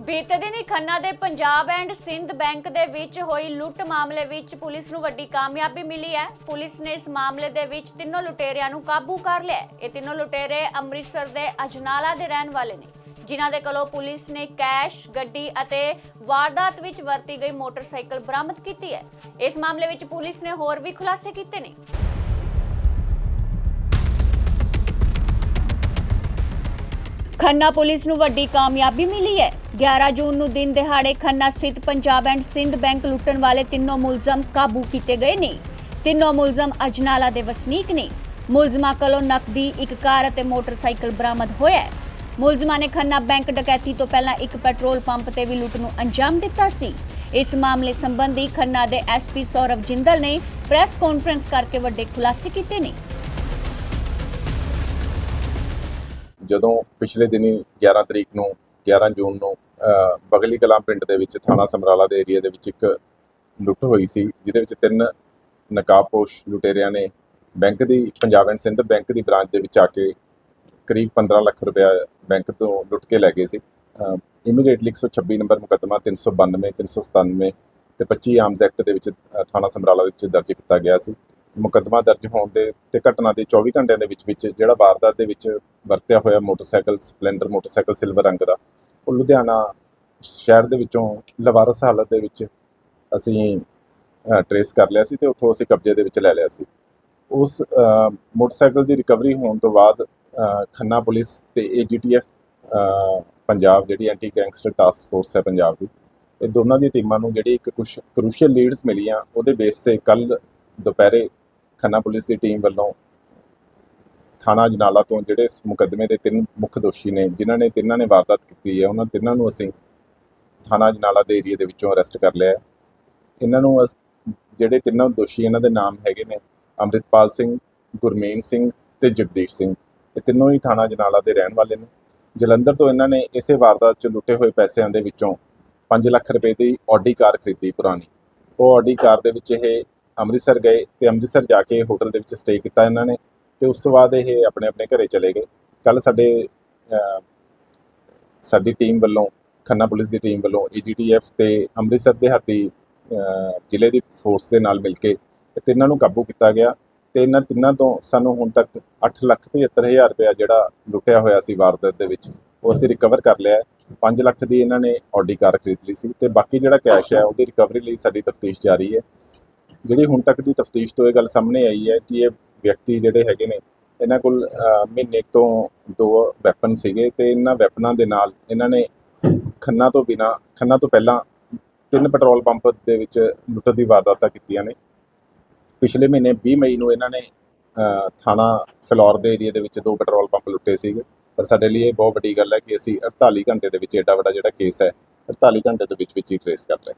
ਬੀਤੇ ਦਿਨੀ ਖੰਨਾ ਦੇ ਪੰਜਾਬ ਐਂਡ ਸਿੰਧ ਬੈਂਕ ਦੇ ਵਿੱਚ ਹੋਈ ਲੁੱਟ ਮਾਮਲੇ ਵਿੱਚ ਪੁਲਿਸ ਨੂੰ ਵੱਡੀ ਕਾਮਯਾਬੀ ਮਿਲੀ ਹੈ। ਪੁਲਿਸ ਨੇ ਇਸ ਮਾਮਲੇ ਦੇ ਵਿੱਚ ਤਿੰਨੋਂ ਲੁਟੇਰਿਆਂ ਨੂੰ ਕਾਬੂ ਕਰ ਲਿਆ ਇਹ ਤਿੰਨੋਂ ਲੁਟੇਰੇ ਅੰਮ੍ਰਿਤਸਰ ਦੇ ਅਜਨਾਲਾ ਦੇ ਰਹਿਣ ਵਾਲੇ ਨੇ, ਜਿਨ੍ਹਾਂ ਦੇ ਕੋਲੋਂ ਪੁਲਿਸ ਨੇ ਕੈਸ਼, ਗੱਡੀ ਅਤੇ ਵਾਰਦਾਤ ਵਿੱਚ ਵਰਤੀ ਗਈ ਮੋਟਰਸਾਈਕਲ ਬਰਾਮਦ ਕੀਤੀ ਹੈ। ਇਸ ਮਾਮਲੇ ਵਿੱਚ ਪੁਲਿਸ ਨੇ ਹੋਰ ਵੀ ਖੁਲਾਸੇ ਕੀਤੇ ਨੇ। ਖੰਨਾ ਪੁਲਿਸ ਨੂੰ ਵੱਡੀ ਕਾਮਯਾਬੀ ਮਿਲੀ ਹੈ। 11 ਜੂਨ ਨੂੰ ਦਿਨ ਦਿਹਾੜੇ ਖੰਨਾ ਸਥਿਤ ਪੰਜਾਬ ਐਂਡ ਸਿੰਧ ਬੈਂਕ ਲੁੱਟਣ ਵਾਲੇ ਤਿੰਨੋਂ ਮੁਲਜ਼ਮ ਕਾਬੂ ਕੀਤੇ ਗਏ ਨੇ। ਤਿੰਨੋਂ ਮੁਲਜ਼ਮ ਅਜਨਾਲਾ ਦੇ ਵਸਨੀਕ ਨੇ। ਮੁਲਜ਼ਮਾਂ ਕੋਲੋਂ ਨਕਦੀ, ਇੱਕ ਕਾਰ ਅਤੇ ਮੋਟਰਸਾਈਕਲ ਬਰਾਮਦ ਹੋਇਆ ਹੈ। ਮੁਲਜ਼ਮਾਂ ਨੇ ਖੰਨਾ ਬੈਂਕ ਡਕੈਤੀ ਤੋਂ ਪਹਿਲਾਂ ਇੱਕ ਪੈਟਰੋਲ ਪੰਪ ਤੇ ਵੀ ਲੁੱਟ ਨੂੰ ਅੰਜਾਮ ਦਿੱਤਾ ਸੀ। ਇਸ ਮਾਮਲੇ ਸੰਬੰਧੀ ਖੰਨਾ ਦੇ ਐਸਪੀ ਸੌਰਵ ਜਿੰਦਲ ਨੇ ਪ੍ਰੈਸ ਕਾਨਫਰੰਸ ਕਰਕੇ ਵੱਡੇ ਖੁਲਾਸੇ ਕੀਤੇ ਨੇ। ਜਦੋਂ ਪਿਛਲੇ ਦਿਨੀ 11 ਤਰੀਕ ਨੂੰ 11 ਜੂਨ ਨੂੰ ਬਗਲੀ ਕਲਾਂ ਪਿੰਡ ਦੇ ਵਿੱਚ ਥਾਣਾ ਸਮਰਾਲਾ ਦੇ ਏਰੀਆ ਦੇ ਵਿੱਚ ਇੱਕ ਲੁੱਟ ਹੋਈ ਸੀ, ਜਿਹਦੇ ਵਿੱਚ ਤਿੰਨ ਨਕਾਬਪੋਸ਼ ਲੁਟੇਰਿਆਂ ਨੇ ਬੈਂਕ ਦੀ, ਪੰਜਾਬ ਐਂਡ ਸਿੰਧ ਬੈਂਕ ਦੀ ਬ੍ਰਾਂਚ ਦੇ ਵਿੱਚ ਆ ਕੇ ਕਰੀਬ 15 ਲੱਖ ਰੁਪਇਆ ਬੈਂਕ ਤੋਂ ਲੁੱਟ ਕੇ ਲੈ ਗਏ ਸੀ। ਇਮੀਡੀਏਟਲੀ 126 ਨੰਬਰ ਮੁਕੱਦਮਾ 392 397 ਤੇ 25 ਆਰਮਸ ਐਕਟ ਦੇ ਵਿੱਚ ਥਾਣਾ ਸਮਰਾਲਾ ਦੇ ਵਿੱਚ ਦਰਜ ਕੀਤਾ ਗਿਆ ਸੀ। ਮੁਕੱਦਮਾ ਦਰਜ ਹੋਣ ਦੇ ਤੇ ਘਟਨਾ ਦੇ 24 ਘੰਟਿਆਂ ਦੇ ਵਿੱਚ ਵਿੱਚ, ਜਿਹੜਾ ਵਾਰਦਾਤ ਦੇ ਵਿੱਚ ਵਰਤਿਆ ਹੋਇਆ ਮੋਟਰਸਾਈਕਲ, ਸਪਲੈਂਡਰ ਮੋਟਰਸਾਈਕਲ ਸਿਲਵਰ ਰੰਗ ਦਾ। ਉਹ ਲੁਧਿਆਣਾ ਸ਼ਹਿਰ ਦੇ ਵਿੱਚੋਂ ਲਵਾਰਸ ਹਾਲਤ ਦੇ ਵਿੱਚ ਅਸੀਂ ਟਰੇਸ ਕਰ ਲਿਆ ਸੀ ਤੇ ਉੱਥੋਂ ਅਸੀਂ ਕਬਜ਼ੇ ਦੇ ਵਿੱਚ ਲੈ ਲਿਆ ਸੀ। ਉਸ ਮੋਟਰਸਾਈਕਲ ਦੀ ਰਿਕਵਰੀ ਹੋਣ ਤੋਂ ਬਾਅਦ ਖੰਨਾ ਪੁਲਿਸ ਤੇ ਏਜੀਟੀਐਫ ਪੰਜਾਬ ਜਿਹੜੀ ਐਂਟੀ ਗੈਂਗਸਟਰ ਟਾਸਕ ਫੋਰਸ ਹੈ ਪੰਜਾਬ ਦੀ, ਇਹ ਦੋਨਾਂ ਦੀ ਟੀਮਾਂ ਨੂੰ ਜਿਹੜੀ ਇੱਕ ਕੁਝ ਕਰੂਸ਼ੀਅਲ ਲੀਡਸ ਮਿਲੀਆਂ, ਉਹਦੇ ਬੇਸ ਤੇ ਕੱਲ ਦੁਪਹਿਰੇ ਖੰਨਾ ਪੁਲਿਸ ਦੀ ਟੀਮ ਵੱਲੋਂ ਥਾਣਾ ਅਜਨਾਲਾ ਤੋਂ ਜਿਹੜੇ ਇਸ ਮੁਕੱਦਮੇ ਦੇ ਤਿੰਨ ਮੁੱਖ ਦੋਸ਼ੀ ਨੇ, ਜਿਨ੍ਹਾਂ ਨੇ ਤਿੰਨਾਂ ਨੇ ਵਾਰਦਾਤ ਕੀਤੀ ਹੈ, ਉਹਨਾਂ ਤਿੰਨਾਂ ਨੂੰ ਅਸੀਂ ਥਾਣਾ ਅਜਨਾਲਾ ਦੇ ਏਰੀਆ ਦੇ ਵਿੱਚੋਂ ਅਰੈਸਟ ਕਰ ਲਿਆ ਹੈ। ਇਹਨਾਂ ਨੂੰ ਅਸ- ਜਿਹੜੇ ਤਿੰਨਾਂ ਦੋਸ਼ੀ ਇਹਨਾਂ ਦੇ ਨਾਮ ਹੈਗੇ ਨੇ, ਅੰਮ੍ਰਿਤਪਾਲ ਸਿੰਘ, ਗੁਰਮੇਨ ਸਿੰਘ ਤੇ ਜਗਦੀਸ਼ ਸਿੰਘ, ਇਹ ਤਿੰਨੋਂ ਹੀ ਥਾਣਾ ਜਨਾਲਾ ਦੇ ਰਹਿਣ ਵਾਲੇ ਨੇ। ਜਲੰਧਰ ਤੋਂ ਇਹਨਾਂ ਨੇ ਇਸੇ ਵਾਰਦਾਤ 'ਚ ਲੁੱਟੇ ਹੋਏ ਪੈਸਿਆਂ ਦੇ ਵਿੱਚੋਂ 5 ਲੱਖ ਰੁਪਏ ਦੀ ਆਡੀ ਕਾਰ ਖਰੀਦੀ ਪੁਰਾਣੀ। ਉਹ ਆਡੀ ਕਾਰ ਦੇ ਵਿੱਚ ਇਹ ਅੰਮ੍ਰਿਤਸਰ ਗਏ ਤੇ ਅੰਮ੍ਰਿਤਸਰ ਜਾ ਕੇ ਹੋਟਲ ਦੇ ਵਿੱਚ ਸਟੇ ਕੀਤਾ ਇਹਨਾਂ ਨੇ। ਤੇ ਉਸ ਤੋਂ ਬਾਅਦ ਇਹ ਆਪਣੇ ਆਪਣੇ ਘਰੇ ਚਲੇ ਗਏ। ਕੱਲ ਸਾਡੇ ਸਾਡੀ ਟੀਮ ਵੱਲੋਂ, ਖੰਨਾ ਪੁਲਿਸ ਦੀ ਟੀਮ ਵੱਲੋਂ ਏਜੀਟੀਐਫ ਤੇ ਅੰਮ੍ਰਿਤਸਰ ਦੇ ਹਾਤੀ ਜ਼ਿਲ੍ਹੇ ਦੀ ਫੋਰਸ ਦੇ ਨਾਲ ਮਿਲ ਕੇ ਤਿੰਨਾਂ ਨੂੰ ਕਾਬੂ ਕੀਤਾ ਗਿਆ ਤੇ ਇਹਨਾਂ ਤਿੰਨਾਂ ਤੋਂ ਸਾਨੂੰ ਹੁਣ ਤੱਕ 875000 ਰੁਪਇਆ ਜਿਹੜਾ ਲੁੱਟਿਆ ਹੋਇਆ ਸੀ ਵਾਰਦਾਤ ਦੇ ਵਿੱਚ, ਉਹ ਅਸੀਂ ਰਿਕਵਰ ਕਰ ਲਿਆ ਹੈ। 5 ਲੱਖ ਦੀ ਇਹਨਾਂ ਨੇ ਆਡੀ ਕਾਰ ਖਰੀਦ ਲਈ ਸੀ ਤੇ ਬਾਕੀ ਜਿਹੜਾ ਕੈਸ਼ ਹੈ ਉਹਦੀ ਰਿਕਵਰੀ ਲਈ ਸਾਡੀ ਤਫਤੀਸ਼ ਜਾਰੀ ਹੈ। ਜਿਹੜੀ ਹੁਣ ਤੱਕ ਦੀ ਤਫਤੀਸ਼ ਤੋਂ ਇਹ ਗੱਲ ਸਾਹਮਣੇ ਆਈ ਹੈ ਕਿ ਇਹ ਵਿਅਕਤੀ ਜਿਹੜੇ ਹੈਗੇ ਨੇ, ਇਹਨਾਂ ਕੋਲ ਮਹੀਨੇ ਤੋਂ ਦੋ ਵੈਪਨ ਸੀਗੇ ਤੇ ਇਹਨਾਂ ਵੈਪਨਾਂ ਦੇ ਨਾਲ ਇਹਨਾਂ ਨੇ ਖੰਨਾ ਤੋਂ ਬਿਨਾ, ਖੰਨਾ ਤੋਂ ਪਹਿਲਾਂ ਤਿੰਨ ਪੈਟਰੋਲ ਪੰਪ ਦੇ ਵਿੱਚ ਲੁੱਟ ਦੀ ਵਾਰਦਾਤਾਂ ਕੀਤੀਆਂ ਨੇ। ਪਿਛਲੇ ਮਹੀਨੇ 20 ਮਈ ਨੂੰ ਇਹਨਾਂ ਨੇ ਥਾਣਾ ਫਲੋਰ ਦੇ ਏਰੀਆ ਦੇ ਵਿੱਚ ਦੋ ਪੈਟਰੋਲ ਪੰਪ ਲੁੱਟੇ ਸੀਗੇ। ਪਰ ਸਾਡੇ ਲਈ ਇਹ ਬਹੁਤ ਵੱਡੀ ਗੱਲ ਹੈ ਕਿ ਅਸੀਂ 48 ਘੰਟੇ ਦੇ ਵਿੱਚ ਐਡਾ ਵੱਡਾ ਜਿਹੜਾ ਕੇਸ ਹੈ 48 ਘੰਟੇ ਦੇ ਵਿੱਚ ਵਿੱਚ ਹੀ ਟ੍ਰੇਸ ਕਰ ਲਿਆ।